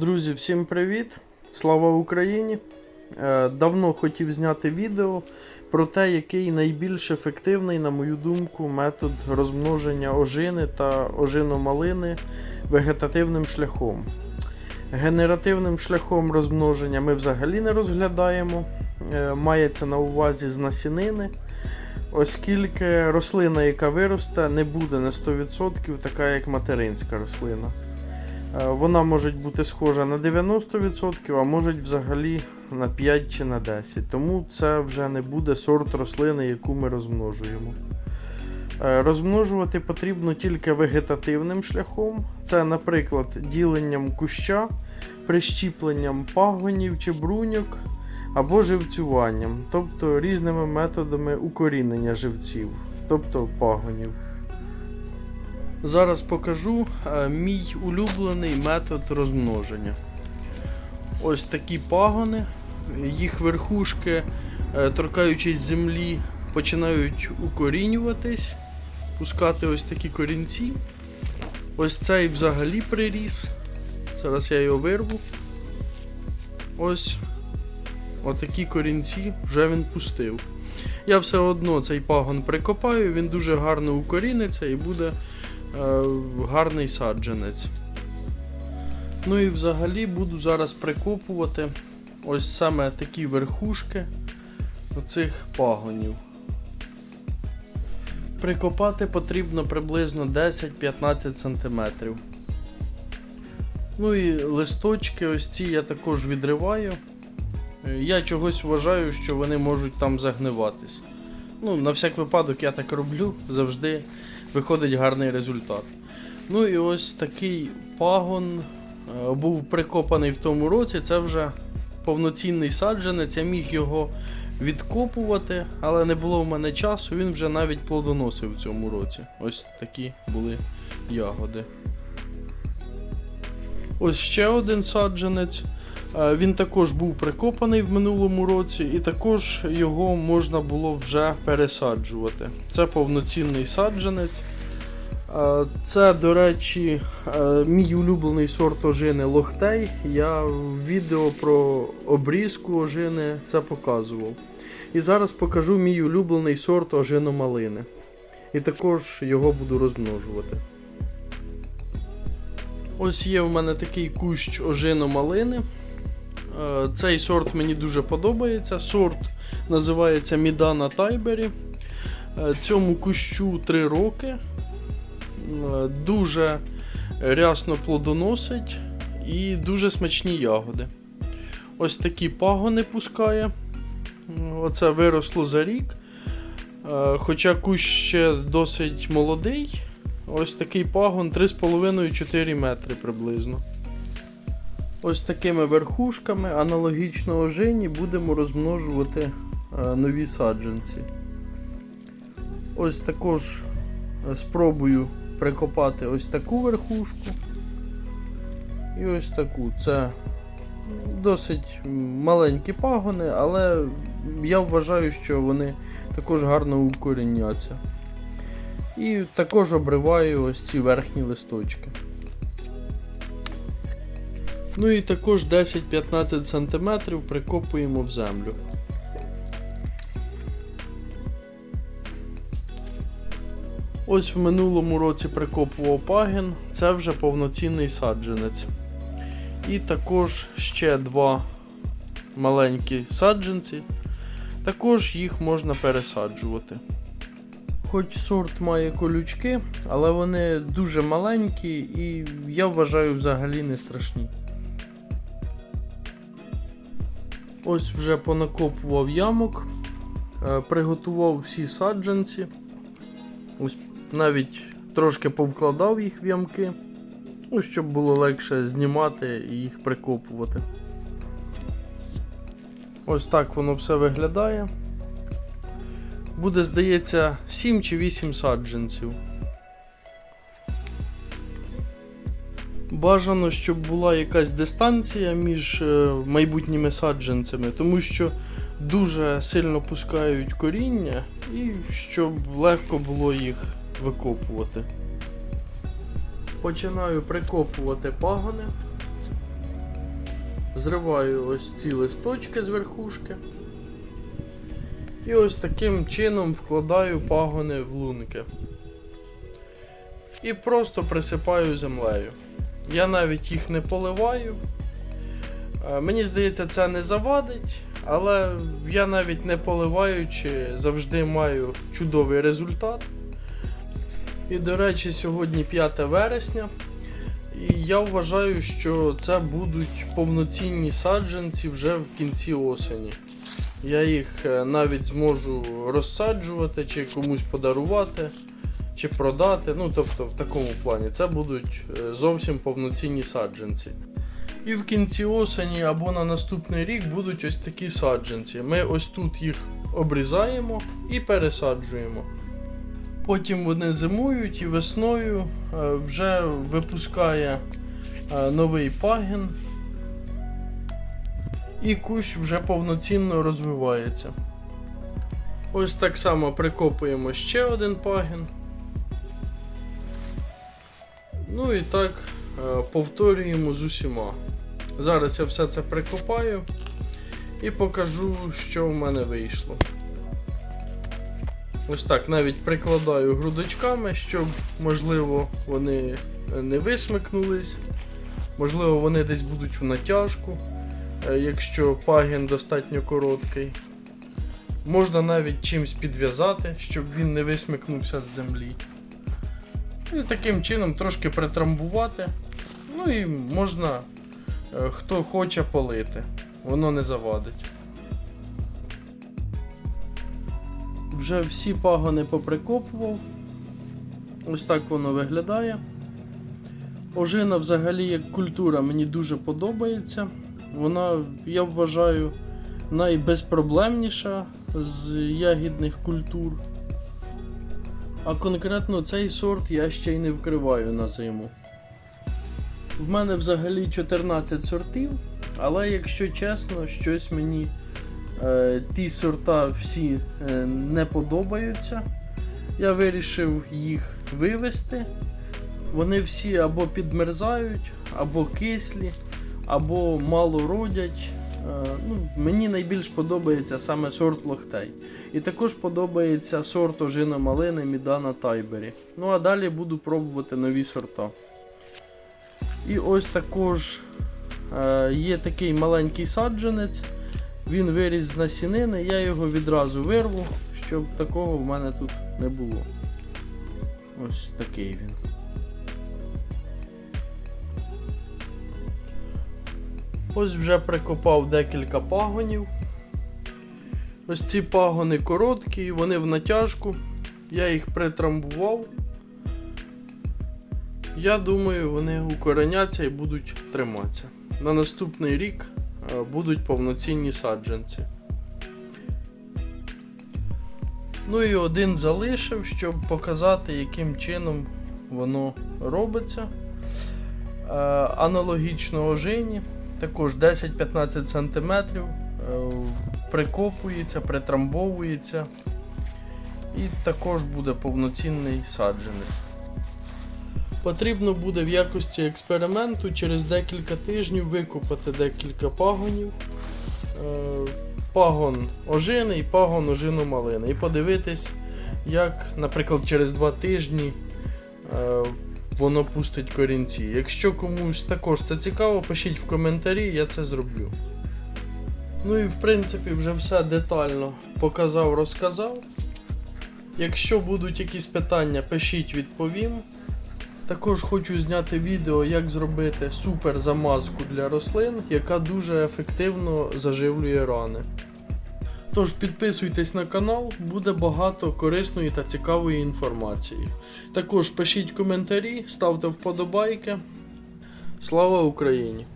Друзі, всім привіт! Слава Україні! Е, Давно хотів зняти відео про те, який найбільш ефективний, на мою думку, метод розмноження ожини та ожиномалини вегетативним шляхом. Генеративним шляхом розмноження ми взагалі не розглядаємо. Е, Мається на увазі з насінини, оскільки рослина, яка виросте, не буде на 100% така, як материнська рослина. Е, Вона може бути схожа на 90%, а може взагалі на 5 чи на 10%. Тому це вже не буде сорт рослини, яку ми розмножуємо. Е, Розмножувати потрібно тільки вегетативним шляхом. Це, наприклад, діленням куща, прищіпленням пагонів чи бруньок або живцюванням, тобто різними методами укорінення живців, тобто пагонів. Зараз покажу е, мій улюблений метод розмноження. Ось такі пагони, їх верхушки, е, торкаючись землі, починають укорінюватись, пускати ось такі корінці. Ось цей взагалі приріс. Зараз я його вирву. Ось отакі корінці вже він пустив. Я все одно цей пагон прикопаю, він дуже гарно укоріниться і буде гарний саджанець. Ну і взагалі буду зараз прикопувати ось саме такі верхушки оцих пагонів. Прикопати потрібно приблизно 10-15 см. Ну і листочки ось ці я також відриваю. Е, Я чогось вважаю, що вони можуть там загниватись. Ну, на всяк випадок я так роблю, завжди виходить гарний результат. Ну і ось такий пагон е, був прикопаний в тому році. Це вже повноцінний саджанець. Я міг його відкопувати, але не було в мене часу. Він вже навіть плодоносив в цьому році. Ось такі були ягоди. Ось ще один саджанець. Е, Він також був прикопаний в минулому році, і також його можна було вже пересаджувати. Це повноцінний саджанець. Е, Це, до речі, е, мій улюблений сорт ожини лохтей. Я в відео про обрізку ожини це показував. І зараз покажу мій улюблений сорт ожиномалини. І також його буду розмножувати. Ось є в мене такий кущ ожиномалини. Е, Цей сорт мені дуже подобається. Сорт називається Мідана Тайбері. Е, Цьому кущу 3 роки. Е, Дуже рясно плодоносить і дуже смачні ягоди. Ось такі пагони пускає. Оце виросло за рік. Хоча кущ ще досить молодий. Ось такий пагон 3,5-4 метри приблизно. Ось такими верхушками, аналогічно ожині, будемо розмножувати е, нові саджанці. Ось також е, спробую прикопати ось таку верхушку. І ось таку. Це досить маленькі пагони, але я вважаю, що вони також гарно укоріняться. І також обриваю ось ці верхні листочки. Ну і також 10-15 см прикопуємо в землю. Ось в минулому році прикопував пагін, це вже повноцінний саджанець. І також ще два маленькі саджанці. Також їх можна пересаджувати. Хоч сорт має колючки, але вони дуже маленькі і я вважаю взагалі не страшні. Ось вже понакопував ямок, е, приготував всі саджанці. Ось навіть трошки повкладав їх в ямки, ну, щоб було легше знімати і їх прикопувати. Ось так воно все виглядає. Буде, здається, 7 чи 8 саджанців. Бажано, щоб була якась дистанція між е, майбутніми саджанцями, тому що дуже сильно пускають коріння і щоб легко було їх викопувати. Починаю прикопувати пагони. зриваю ось ці листочки з верхушки. І ось таким чином вкладаю пагони в лунки. І просто присипаю землею. Я навіть їх не поливаю. Е, Мені здається, це не завадить, але я навіть не поливаючи завжди маю чудовий результат. І, до речі, сьогодні 5 вересня. І я вважаю, що це будуть повноцінні саджанці вже в кінці осені. Я їх е, навіть зможу розсаджувати, чи комусь подарувати, чи продати. Ну, тобто, в такому плані це будуть е, зовсім повноцінні саджанці. І в кінці осені або на наступний рік будуть ось такі саджанці. Ми ось тут їх обрізаємо і пересаджуємо. Потім вони зимують і весною е, вже випускає новий пагін. І кущ вже повноцінно розвивається. Ось так само прикопуємо ще один пагін. Ну і так е, повторюємо з усіма. Зараз я все це прикопаю і покажу, що в мене вийшло. Ось так навіть прикладаю грудочками, щоб, можливо, вони не висмикнулись. Можливо, вони десь будуть в натяжку, е, якщо пагін достатньо короткий. Можна навіть чимось підв'язати, щоб він не висмикнувся з землі. І таким чином трошки притрамбувати. Ну і можна, е, хто хоче полити, воно не завадить. Вже всі пагони поприкопував. Ось так воно виглядає. Ожина взагалі як культура мені дуже подобається. Вона, я вважаю, найбезпроблемніша з ягідних культур. А конкретно цей сорт я ще й не вкриваю на зиму. В мене взагалі 14 сортів, але якщо чесно, щось мені е, ті сорта всі е, не подобаються. Я вирішив їх вивести. Вони всі або підмерзають, або кислі, або мало родять. Е, ну, мені найбільш подобається саме сорт лохтей. І також подобається сорт ожина малини Мідана Тайбері. Ну а далі буду пробувати нові сорта. І ось також е, є такий маленький саджанець. Він виріс з насінини, я його відразу вирву, щоб такого в мене тут не було. Ось такий він. Ось вже прикопав декілька пагонів. Ось ці пагони короткі, вони в натяжку. Я їх притрамбував. Я думаю, вони укореняться і будуть триматися. На наступний рік е, будуть повноцінні саджанці. Ну і один залишив, щоб показати, яким чином воно робиться. Е, Аналогічно ожині, також 10-15 см, е, прикопується, притрамбовується. І також буде повноцінний саджанець. Потрібно буде в якості експерименту через декілька тижнів викопати декілька пагонів. Е, Пагон ожини і пагон ожину малини. І подивитись, як, наприклад, через два тижні е, воно пустить корінці. Якщо комусь також це цікаво, пишіть в коментарі, я це зроблю. Ну і в принципі вже все детально показав, розказав. Якщо будуть якісь питання, пишіть, відповім. Також хочу зняти відео, як зробити супер замазку для рослин, яка дуже ефективно заживлює рани. Тож підписуйтесь на канал, буде багато корисної та цікавої інформації. Також пишіть коментарі, ставте вподобайки. Слава Україні!